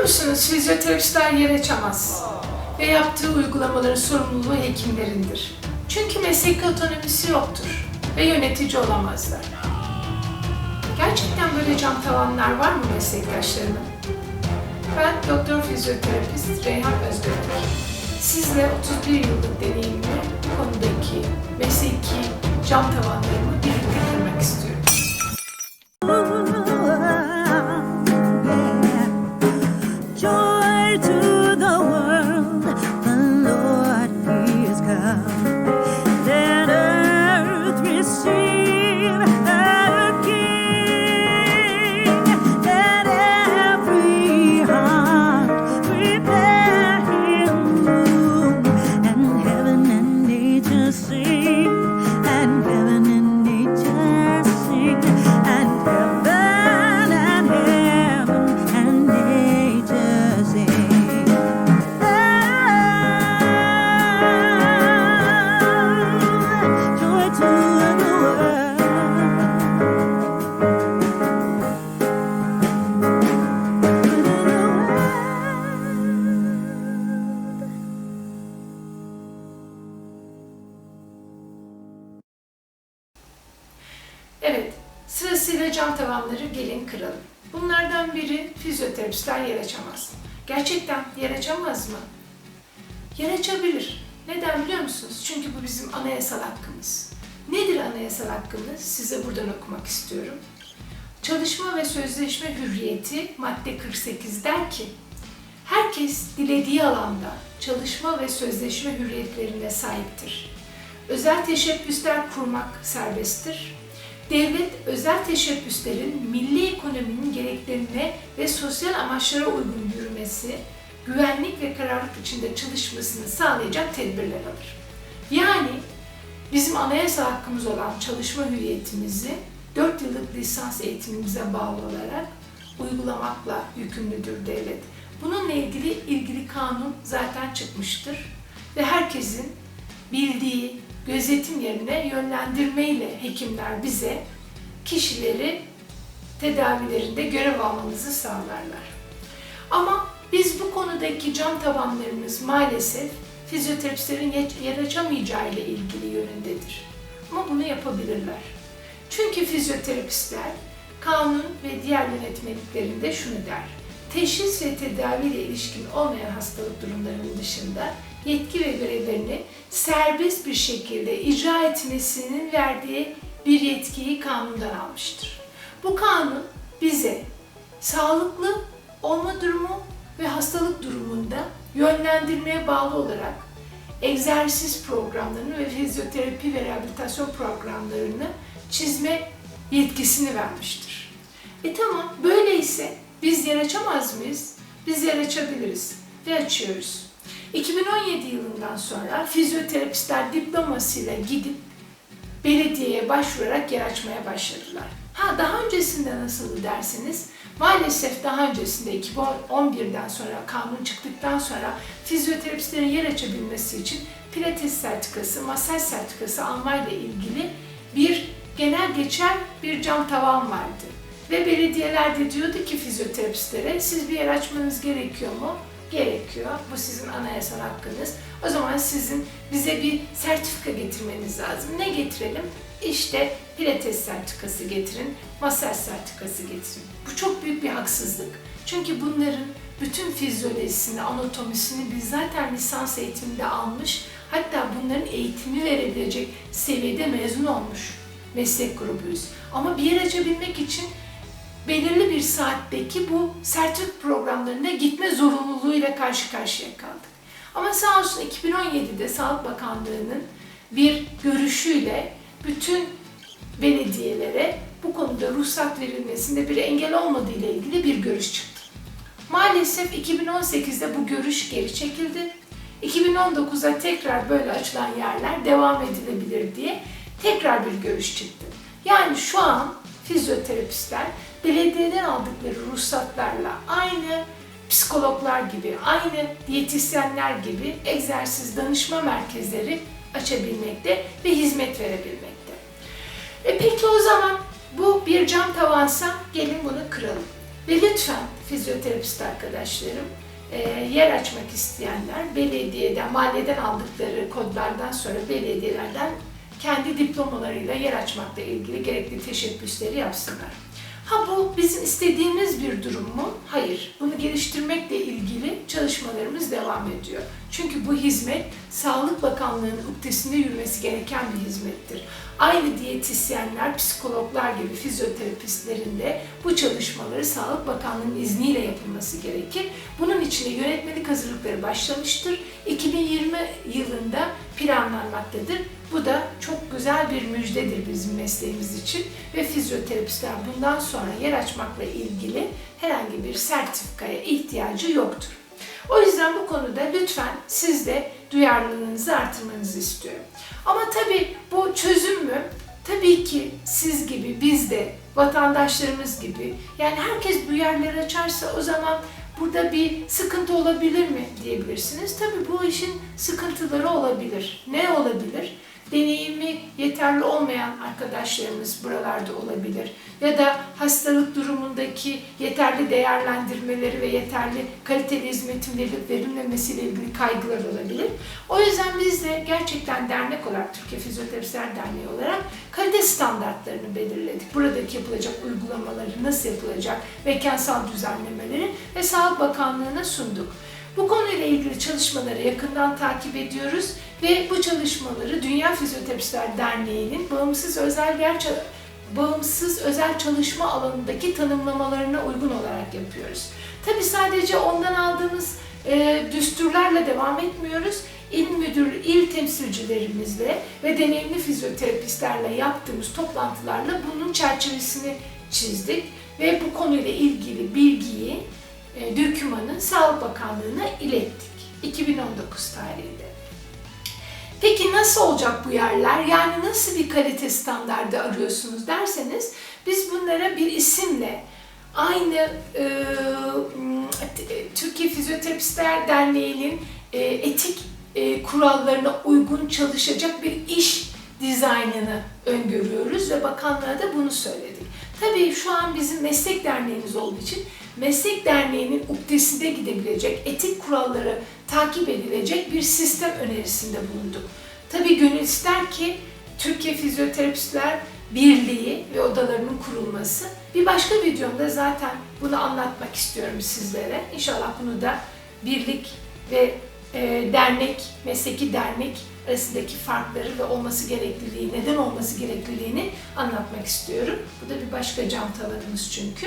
Biliyor musunuz fizyoterapistler yer açamaz ve yaptığı uygulamaların sorumluluğu hekimlerindir. Çünkü meslek otonomisi yoktur ve yönetici olamazlar. Gerçekten böyle cam tavanlar var mı meslektaşlarımın? Ben doktor fizyoterapist Reyhan Özgür. Sizle 31 yıllık deneyimimi bu konudaki mesleki cam tavanlarımı birlikte kırmak istiyorum. see. Sırasıyla cam tavanları gelin kıralım. Bunlardan biri fizyoterapistler yer açamaz. Gerçekten yer açamaz mı? Yer açabilir. Neden biliyor musunuz? Çünkü bu bizim anayasal hakkımız. Nedir anayasal hakkımız? Size buradan okumak istiyorum. Çalışma ve sözleşme hürriyeti madde 48 der ki, herkes dilediği alanda çalışma ve sözleşme hürriyetlerine sahiptir. Özel teşebbüsler kurmak serbesttir. Devlet özel teşebbüslerin milli ekonominin gereklerine ve sosyal amaçlara uygun yürümesi, güvenlik ve kararlılık içinde çalışmasını sağlayacak tedbirler alır. Yani bizim anayasal hakkımız olan çalışma hürriyetimizi 4 yıllık lisans eğitimimize bağlı olarak uygulamakla yükümlüdür devlet. Bununla ilgili ilgili kanun zaten çıkmıştır ve herkesin bildiği gözetim yerine yönlendirmeyle hekimler bize kişileri tedavilerinde görev almamızı sağlarlar. Ama biz bu konudaki cam tavanlarımız maalesef fizyoterapistlerin yer açamayacağı ile ilgili yönündedir. Ama bunu yapabilirler. Çünkü fizyoterapistler kanun ve diğer yönetmeliklerinde şunu der. Teşhis ve tedavi ile ilişkin olmayan hastalık durumlarının dışında yetki ve görevlerini serbest bir şekilde icra etmesinin verdiği bir yetkiyi kanundan almıştır. Bu kanun bize sağlıklı olma durumu ve hastalık durumunda yönlendirmeye bağlı olarak egzersiz programlarını ve fizyoterapi ve rehabilitasyon programlarını çizme yetkisini vermiştir. E tamam böyleyse biz yer açamaz mıyız? Biz yer açabiliriz ve açıyoruz. 2017 yılından sonra fizyoterapistler diplomasıyla gidip belediyeye başvurarak yer açmaya başladılar. Ha daha öncesinde nasıldı derseniz maalesef daha öncesinde 2011'den sonra kanun çıktıktan sonra fizyoterapistlerin yer açabilmesi için pilates sertifikası, masaj sertifikası almayla ilgili bir genel geçer bir cam tavan vardı. Ve belediyeler de diyordu ki fizyoterapistlere siz bir yer açmanız gerekiyor mu? Gerekiyor. Bu sizin anayasal hakkınız. O zaman sizin bize bir sertifika getirmeniz lazım. Ne getirelim? İşte pilates sertifikası getirin, masaj sertifikası getirin. Bu çok büyük bir haksızlık. Çünkü bunların bütün fizyolojisini, anatomisini biz zaten lisans eğitiminde almış, hatta bunların eğitimi verebilecek seviyede mezun olmuş meslek grubuyuz. Ama bir yer açabilmek için belirli bir saatteki bu sertifik programlarına gitme zorunluluğuyla karşı karşıya kaldık. Ama sağ olsun 2017'de Sağlık Bakanlığı'nın bir görüşüyle bütün belediyelere bu konuda ruhsat verilmesinde bir engel olmadığı ile ilgili bir görüş çıktı. Maalesef 2018'de bu görüş geri çekildi. 2019'da tekrar böyle açılan yerler devam edilebilir diye tekrar bir görüş çıktı. Yani şu an fizyoterapistler belediyeden aldıkları ruhsatlarla aynı psikologlar gibi, aynı diyetisyenler gibi egzersiz danışma merkezleri açabilmekte ve hizmet verebilmekte. E peki o zaman bu bir cam tavansa gelin bunu kıralım. Ve lütfen fizyoterapist arkadaşlarım, e, yer açmak isteyenler belediyeden, mahalleden aldıkları kodlardan sonra belediyelerden kendi diplomalarıyla yer açmakla ilgili gerekli teşebbüsleri yapsınlar. Ha bu bizim istediğimiz bir durum mu? Hayır. Bunu geliştirmekle ilgili çalışmalarımız devam ediyor. Çünkü bu hizmet Sağlık Bakanlığı'nın uktesinde yürümesi gereken bir hizmettir. Aynı diyetisyenler, psikologlar gibi fizyoterapistlerin de bu çalışmaları Sağlık Bakanlığı'nın izniyle yapılması gerekir. Bunun için de yönetmelik hazırlıkları başlamıştır. 2020 yılında planlanmaktadır. Bu da çok güzel bir müjdedir bizim mesleğimiz için ve fizyoterapistler bundan sonra yer açmakla ilgili herhangi bir sertifikaya ihtiyacı yoktur. O yüzden bu konuda lütfen siz de duyarlılığınızı artırmanızı istiyorum. Ama tabii bu çözüm mü? Tabii ki siz gibi, biz de, vatandaşlarımız gibi. Yani herkes bu yerleri açarsa o zaman burada bir sıkıntı olabilir mi diyebilirsiniz. Tabii bu işin sıkıntıları olabilir. Ne olabilir? Deneyimi yeterli olmayan arkadaşlarımız buralarda olabilir. Ya da hastalık durumundaki yeterli değerlendirmeleri ve yeterli kaliteli hizmetin verilip verilmemesiyle ilgili kaygılar olabilir. O yüzden biz de gerçekten dernek olarak, Türkiye Fizyoterapistler Derneği olarak kalite standartlarını belirledik. Buradaki yapılacak uygulamaları nasıl yapılacak, mekansal düzenlemeleri ve Sağlık Bakanlığı'na sunduk. Bu konuyla ilgili çalışmaları yakından takip ediyoruz ve bu çalışmaları Dünya Fizyoterapistler Derneği'nin bağımsız özel yer bağımsız özel çalışma alanındaki tanımlamalarına uygun olarak yapıyoruz. Tabi sadece ondan aldığımız e, düsturlarla devam etmiyoruz. İl müdür, il temsilcilerimizle ve deneyimli fizyoterapistlerle yaptığımız toplantılarla bunun çerçevesini çizdik ve bu konuyla ilgili bilgiyi dökümanı Sağlık Bakanlığı'na ilettik 2019 tarihinde. Peki nasıl olacak bu yerler? Yani nasıl bir kalite standardı arıyorsunuz derseniz biz bunlara bir isimle aynı e, Türkiye Fizyoterapistler Derneği'nin e, etik e, kurallarına uygun çalışacak bir iş dizaynını öngörüyoruz ve bakanlığa da bunu söyledik. Tabii şu an bizim meslek derneğimiz olduğu için meslek derneğinin uktesinde gidebilecek, etik kuralları takip edilecek bir sistem önerisinde bulunduk. Tabii gönül ister ki Türkiye Fizyoterapistler Birliği ve odalarının kurulması. Bir başka videomda zaten bunu anlatmak istiyorum sizlere. İnşallah bunu da birlik ve e, dernek, mesleki dernek arasındaki farkları ve olması gerekliliği, neden olması gerekliliğini anlatmak istiyorum. Bu da bir başka cam tavanımız çünkü.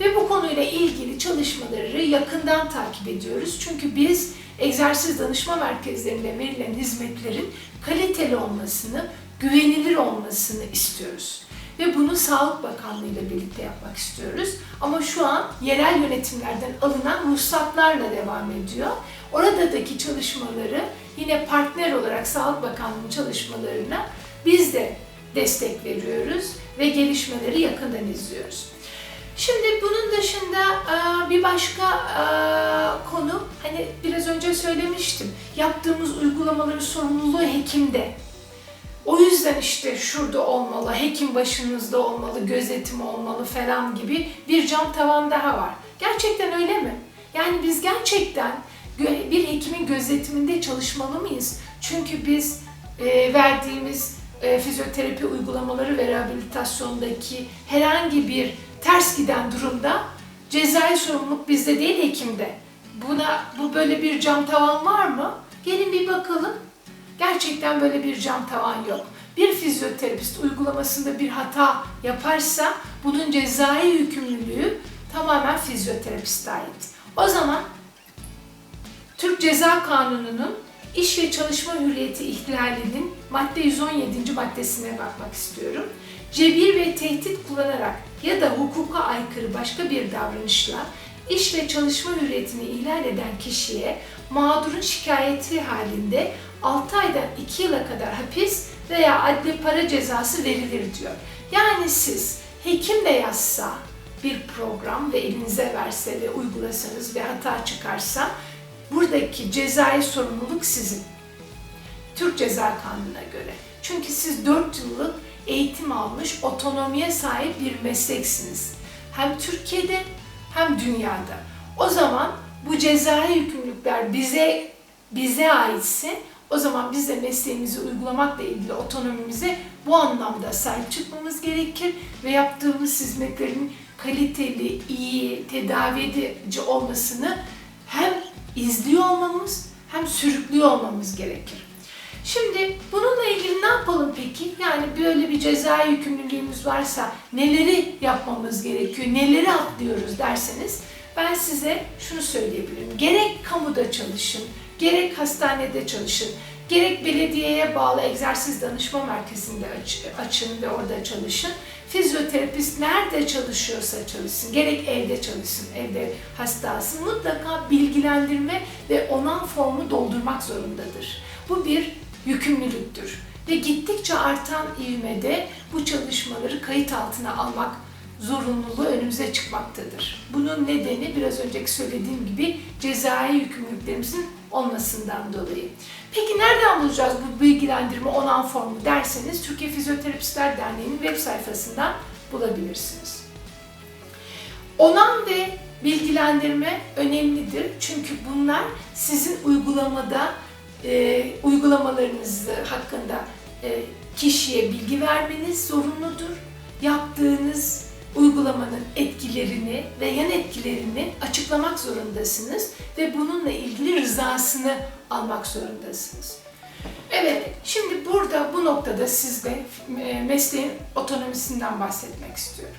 Ve bu konuyla ilgili çalışmaları yakından takip ediyoruz. Çünkü biz egzersiz danışma merkezlerinde verilen hizmetlerin kaliteli olmasını, güvenilir olmasını istiyoruz. Ve bunu Sağlık Bakanlığı ile birlikte yapmak istiyoruz. Ama şu an yerel yönetimlerden alınan ruhsatlarla devam ediyor. Oradaki çalışmaları yine partner olarak Sağlık Bakanlığı'nın çalışmalarına biz de destek veriyoruz ve gelişmeleri yakından izliyoruz. Şimdi bunun dışında e, bir başka e, konu, hani biraz önce söylemiştim, yaptığımız uygulamaların sorumluluğu hekimde. O yüzden işte şurada olmalı, hekim başınızda olmalı, gözetim olmalı falan gibi bir cam tavan daha var. Gerçekten öyle mi? Yani biz gerçekten bir hekimin gözetiminde çalışmalı mıyız? Çünkü biz e, verdiğimiz e, fizyoterapi uygulamaları ve rehabilitasyondaki herhangi bir ters giden durumda cezai sorumluluk bizde değil hekimde. Buna bu böyle bir cam tavan var mı? Gelin bir bakalım. Gerçekten böyle bir cam tavan yok. Bir fizyoterapist uygulamasında bir hata yaparsa bunun cezai yükümlülüğü tamamen fizyoterapiste ait. O zaman Türk Ceza Kanunu'nun iş ve çalışma hürriyeti ihlalinin madde 117. maddesine bakmak istiyorum. Cebir ve tehdit kullanarak ya da hukuka aykırı başka bir davranışla iş ve çalışma hürriyetini ihlal eden kişiye mağdurun şikayeti halinde 6 aydan 2 yıla kadar hapis veya adli para cezası verilir diyor. Yani siz hekim de yazsa bir program ve elinize verse ve uygulasanız ve hata çıkarsa buradaki cezai sorumluluk sizin. Türk Ceza Kanunu'na göre. Çünkü siz 4 yıllık eğitim almış, otonomiye sahip bir mesleksiniz. Hem Türkiye'de hem dünyada. O zaman bu cezai yükümlülükler bize bize aitse o zaman biz de mesleğimizi uygulamakla ilgili otonomimize bu anlamda sahip çıkmamız gerekir ve yaptığımız hizmetlerin kaliteli, iyi, tedavi edici olmasını izliyor olmamız hem sürüklüyor olmamız gerekir. Şimdi bununla ilgili ne yapalım peki? Yani böyle bir cezai yükümlülüğümüz varsa neleri yapmamız gerekiyor, neleri atlıyoruz derseniz ben size şunu söyleyebilirim. Gerek kamuda çalışın, gerek hastanede çalışın, gerek belediyeye bağlı egzersiz danışma merkezinde aç- açın ve orada çalışın. Fizyoterapist nerede çalışıyorsa çalışsın, gerek evde çalışsın, evde hastasın mutlaka bilgilendirme ve onan formu doldurmak zorundadır. Bu bir yükümlülüktür ve gittikçe artan ivmede bu çalışmaları kayıt altına almak zorunluluğu önümüze çıkmaktadır. Bunun nedeni biraz önceki söylediğim gibi cezai yükümlülüklerimizin olmasından dolayı. Peki nereden bulacağız bu bilgilendirme onan formu derseniz Türkiye Fizyoterapistler Derneği'nin web sayfasından bulabilirsiniz. Onan ve bilgilendirme önemlidir çünkü bunlar sizin uygulamada e, uygulamalarınız hakkında e, kişiye bilgi vermeniz zorunludur. Yaptığınız uygulamanın etkilerini ve yan etkilerini açıklamak zorundasınız ve bununla ilgili rızasını almak zorundasınız. Evet, şimdi burada bu noktada sizle e, mesleğin otonomisinden bahsetmek istiyorum.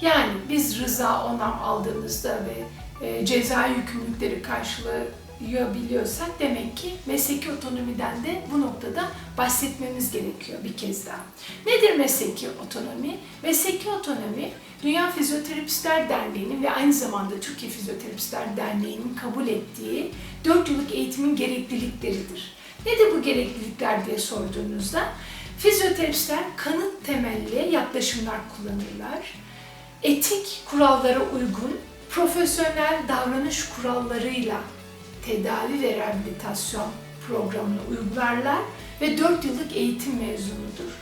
Yani biz rıza onam aldığımızda ve e, ceza yükümlülükleri karşılayabiliyorsak demek ki mesleki otonomiden de bu noktada bahsetmemiz gerekiyor bir kez daha. Nedir mesleki otonomi? Mesleki otonomi Dünya Fizyoterapistler Derneği'nin ve aynı zamanda Türkiye Fizyoterapistler Derneği'nin kabul ettiği 4 yıllık eğitimin gereklilikleridir. Nedir bu gereklilikler diye sorduğunuzda fizyoterapistler kanıt temelli yaklaşımlar kullanırlar etik kurallara uygun profesyonel davranış kurallarıyla tedavi ve rehabilitasyon programını uygularlar ve 4 yıllık eğitim mezunudur.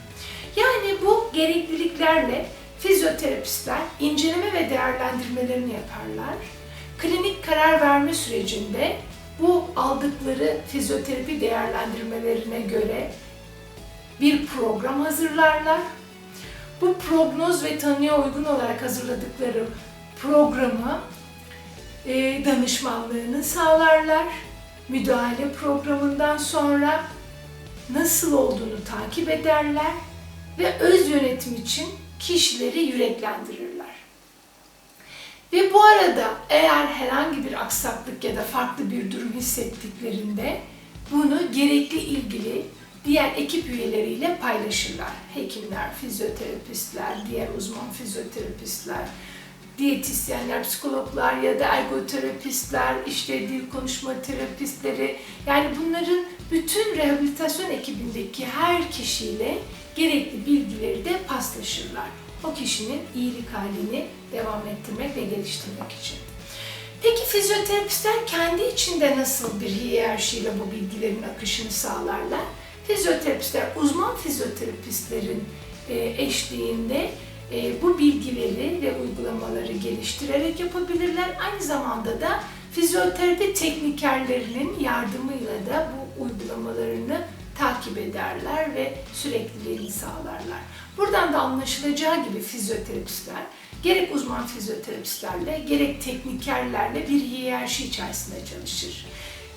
Yani bu gerekliliklerle fizyoterapistler inceleme ve değerlendirmelerini yaparlar. Klinik karar verme sürecinde bu aldıkları fizyoterapi değerlendirmelerine göre bir program hazırlarlar bu prognoz ve tanıya uygun olarak hazırladıkları programı e, danışmanlığını sağlarlar. Müdahale programından sonra nasıl olduğunu takip ederler ve öz yönetim için kişileri yüreklendirirler. Ve bu arada eğer herhangi bir aksaklık ya da farklı bir durum hissettiklerinde bunu gerekli ilgili diğer ekip üyeleriyle paylaşırlar. Hekimler, fizyoterapistler, diğer uzman fizyoterapistler, diyetisyenler, psikologlar ya da ergoterapistler, işte dil konuşma terapistleri yani bunların bütün rehabilitasyon ekibindeki her kişiyle gerekli bilgileri de paslaşırlar. O kişinin iyilik halini devam ettirmek ve geliştirmek için. Peki fizyoterapistler kendi içinde nasıl bir hiyerarşiyle bu bilgilerin akışını sağlarlar? Fizyoterapistler, uzman fizyoterapistlerin e, eşliğinde e, bu bilgileri ve uygulamaları geliştirerek yapabilirler. Aynı zamanda da fizyoterapi teknikerlerinin yardımıyla da bu uygulamalarını takip ederler ve sürekliliğini sağlarlar. Buradan da anlaşılacağı gibi fizyoterapistler gerek uzman fizyoterapistlerle gerek teknikerlerle bir hiyerarşi içerisinde çalışır.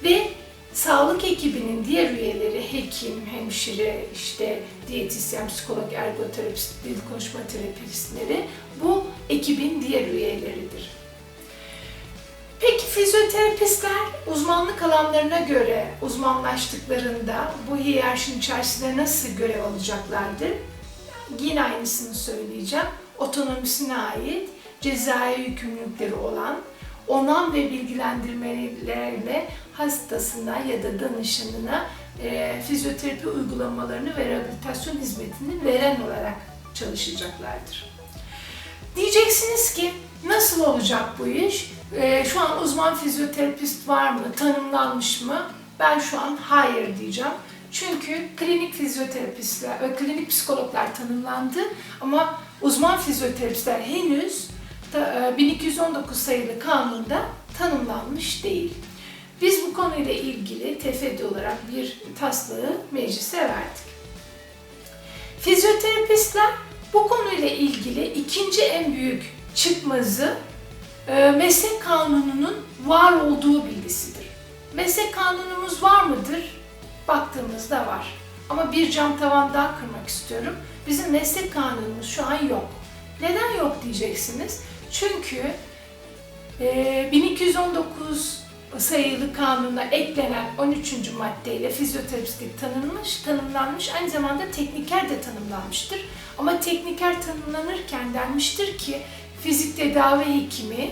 Ve sağlık ekibinin diğer üyeleri hekim, hemşire, işte diyetisyen, psikolog, ergoterapist, dil konuşma terapistleri bu ekibin diğer üyeleridir. Fizyoterapistler uzmanlık alanlarına göre uzmanlaştıklarında bu hiyerarşinin içerisinde nasıl görev alacaklardır? Yine aynısını söyleyeceğim. Otonomisine ait cezai yükümlülükleri olan onam ve bilgilendirmelerle hastasına ya da danışanına e, fizyoterapi uygulamalarını ve rehabilitasyon hizmetini veren olarak çalışacaklardır. Diyeceksiniz ki nasıl olacak bu iş? E, şu an uzman fizyoterapist var mı? Tanımlanmış mı? Ben şu an hayır diyeceğim. Çünkü klinik fizyoterapistler ve klinik psikologlar tanımlandı ama uzman fizyoterapistler henüz ta- e, 1219 sayılı kanunda tanımlanmış değil. Biz bu konuyla ilgili TFD olarak bir taslağı meclise verdik. Fizyoterapistler bu konuyla ilgili ikinci en büyük çıkmazı meslek kanununun var olduğu bilgisidir. Meslek kanunumuz var mıdır? Baktığımızda var. Ama bir cam tavan daha kırmak istiyorum. Bizim meslek kanunumuz şu an yok. Neden yok diyeceksiniz. Çünkü e, 1219 sayılı kanuna eklenen 13. maddeyle fizyoterapistlik tanınmış, tanımlanmış. Aynı zamanda tekniker de tanımlanmıştır. Ama tekniker tanımlanırken denmiştir ki fizik tedavi hekimi,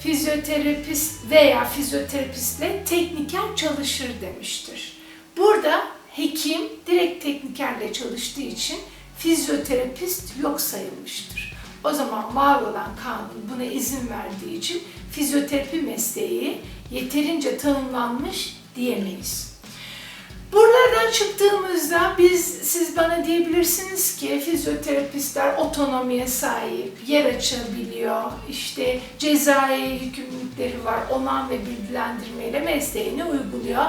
fizyoterapist veya fizyoterapistle tekniker çalışır demiştir. Burada hekim direkt teknikerle çalıştığı için fizyoterapist yok sayılmıştır. O zaman var olan kanun buna izin verdiği için fizyoterapi mesleği yeterince tanımlanmış diyemeyiz. Buralardan çıktığımızda biz siz bana diyebilirsiniz ki fizyoterapistler otonomiye sahip, yer açabiliyor, işte cezai yükümlülükleri var, onam ve bilgilendirmeyle mesleğini uyguluyor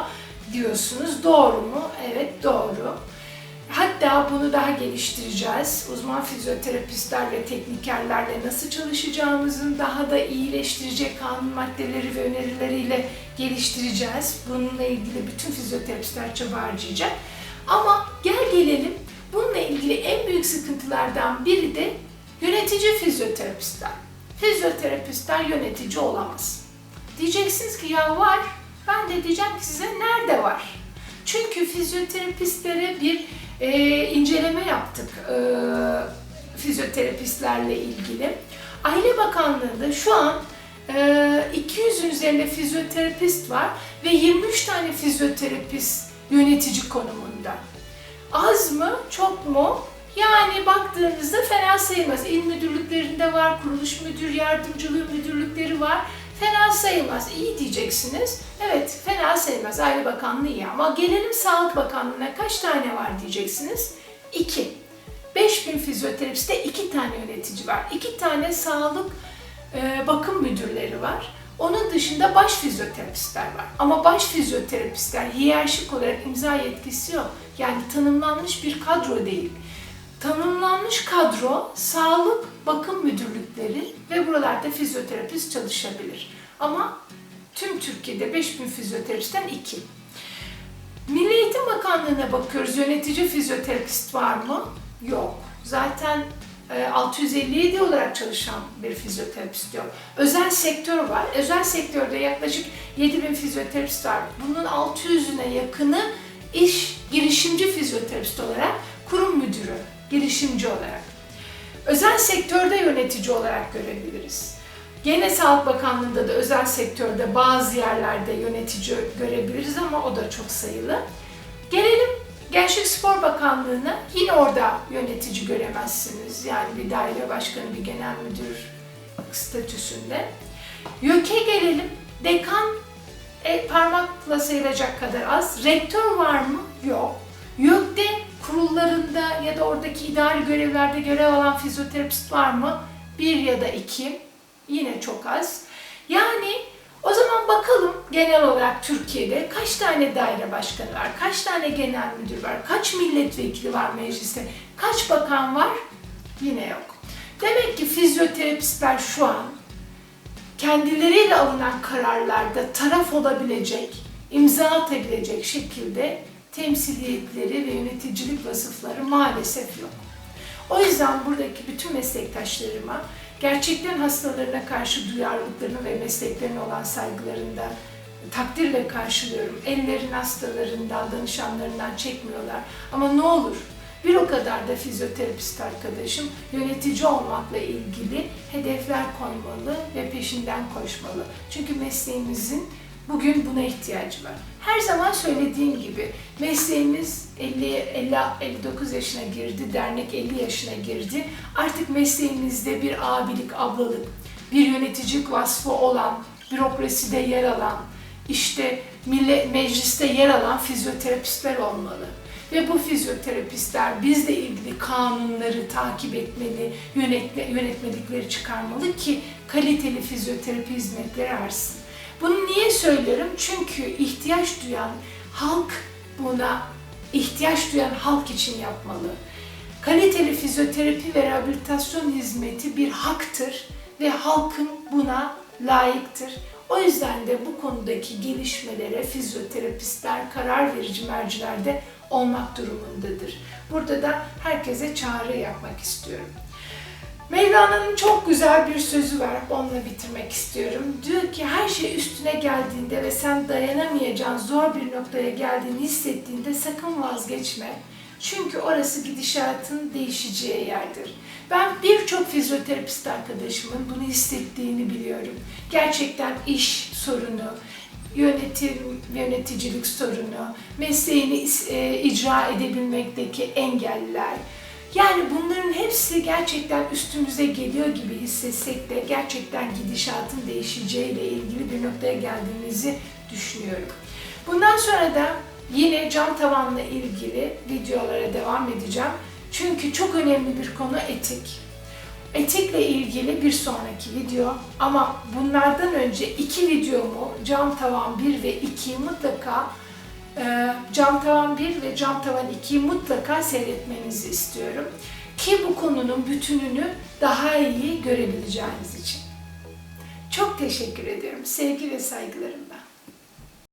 diyorsunuz. Doğru mu? Evet doğru. Hatta bunu daha geliştireceğiz. Uzman fizyoterapistler ve teknikerlerle nasıl çalışacağımızın daha da iyileştirecek kanun maddeleri ve önerileriyle geliştireceğiz. Bununla ilgili bütün fizyoterapistler çaba harcayacak. Ama gel gelelim bununla ilgili en büyük sıkıntılardan biri de yönetici fizyoterapistler. Fizyoterapistler yönetici olamaz. Diyeceksiniz ki ya var. Ben de diyeceğim ki size nerede var? Çünkü fizyoterapistlere bir e, inceleme yaptık e, fizyoterapistlerle ilgili. Aile Bakanlığı'nda şu an e, 200'ün üzerinde fizyoterapist var ve 23 tane fizyoterapist yönetici konumunda. Az mı, çok mu? Yani baktığınızda fena sayılmaz. İl müdürlüklerinde var, kuruluş müdür yardımcılığı müdürlükleri var. Fena sayılmaz. İyi diyeceksiniz. Evet, fena sayılmaz. Aile Bakanlığı iyi ama gelelim Sağlık Bakanlığı'na kaç tane var diyeceksiniz? İki. 5000 fizyoterapiste iki tane yönetici var. İki tane sağlık e, bakım müdürleri var. Onun dışında baş fizyoterapistler var. Ama baş fizyoterapistler hiyerarşik olarak imza yetkisi yok. Yani tanımlanmış bir kadro değil. Tanımlanmış kadro sağlık bakım müdürlükleri ve buralarda fizyoterapist çalışabilir. Ama tüm Türkiye'de 5000 fizyoterapistten 2. Milli Eğitim Bakanlığı'na bakıyoruz. Yönetici fizyoterapist var mı? Yok. Zaten e, 657 olarak çalışan bir fizyoterapist yok. Özel sektör var. Özel sektörde yaklaşık 7000 fizyoterapist var. Bunun 600'üne yakını iş girişimci fizyoterapist olarak kurum müdürü, girişimci olarak. Özel sektörde yönetici olarak görebiliriz. Gene Sağlık Bakanlığı'nda da özel sektörde bazı yerlerde yönetici görebiliriz ama o da çok sayılı. Gelelim Gençlik Spor Bakanlığı'na yine orada yönetici göremezsiniz. Yani bir daire başkanı, bir genel müdür statüsünde. YÖK'e gelelim. Dekan e, parmakla sayılacak kadar az. Rektör var mı? Yok. YÖK'te kurullarında ya da oradaki idari görevlerde görev alan fizyoterapist var mı? Bir ya da iki. Yine çok az. Yani o zaman bakalım genel olarak Türkiye'de kaç tane daire başkanı var, kaç tane genel müdür var, kaç milletvekili var mecliste, kaç bakan var? Yine yok. Demek ki fizyoterapistler şu an kendileriyle alınan kararlarda taraf olabilecek, imza atabilecek şekilde temsiliyetleri ve yöneticilik vasıfları maalesef yok. O yüzden buradaki bütün meslektaşlarıma gerçekten hastalarına karşı duyarlılıklarını ve mesleklerine olan saygılarını da takdirle karşılıyorum. Ellerin hastalarından, danışanlarından çekmiyorlar. Ama ne olur bir o kadar da fizyoterapist arkadaşım yönetici olmakla ilgili hedefler koymalı ve peşinden koşmalı. Çünkü mesleğimizin bugün buna ihtiyacı var. Her zaman söylediğim gibi mesleğimiz 50, 50 59 yaşına girdi, dernek 50 yaşına girdi. Artık mesleğimizde bir abilik, ablalık, bir yöneticilik vasfı olan, bürokraside yer alan, işte millet mecliste yer alan fizyoterapistler olmalı. Ve bu fizyoterapistler bizle ilgili kanunları takip etmeli, yönetme, yönetmelikleri çıkarmalı ki kaliteli fizyoterapi hizmetleri artsın. Bunu niye söylüyorum? Çünkü ihtiyaç duyan halk buna ihtiyaç duyan halk için yapmalı. Kaliteli fizyoterapi ve rehabilitasyon hizmeti bir haktır ve halkın buna layıktır. O yüzden de bu konudaki gelişmelere fizyoterapistler karar verici mercilerde olmak durumundadır. Burada da herkese çağrı yapmak istiyorum. Mevlana'nın çok güzel bir sözü var, onunla bitirmek istiyorum. Diyor ki her şey üstüne geldiğinde ve sen dayanamayacağın zor bir noktaya geldiğini hissettiğinde sakın vazgeçme. Çünkü orası gidişatın değişeceği yerdir. Ben birçok fizyoterapist arkadaşımın bunu hissettiğini biliyorum. Gerçekten iş sorunu, yönetim, yöneticilik sorunu, mesleğini e, icra edebilmekteki engeller, yani bunların hepsi gerçekten üstümüze geliyor gibi hissetsek de gerçekten gidişatın değişeceğiyle ilgili bir noktaya geldiğimizi düşünüyorum. Bundan sonra da yine cam tavanla ilgili videolara devam edeceğim. Çünkü çok önemli bir konu etik. Etikle ilgili bir sonraki video ama bunlardan önce iki videomu cam tavan 1 ve 2'yi mutlaka cam tavan 1 ve cam tavan 2'yi mutlaka seyretmenizi istiyorum. Ki bu konunun bütününü daha iyi görebileceğiniz için. Çok teşekkür ediyorum. Sevgi ve saygılarım.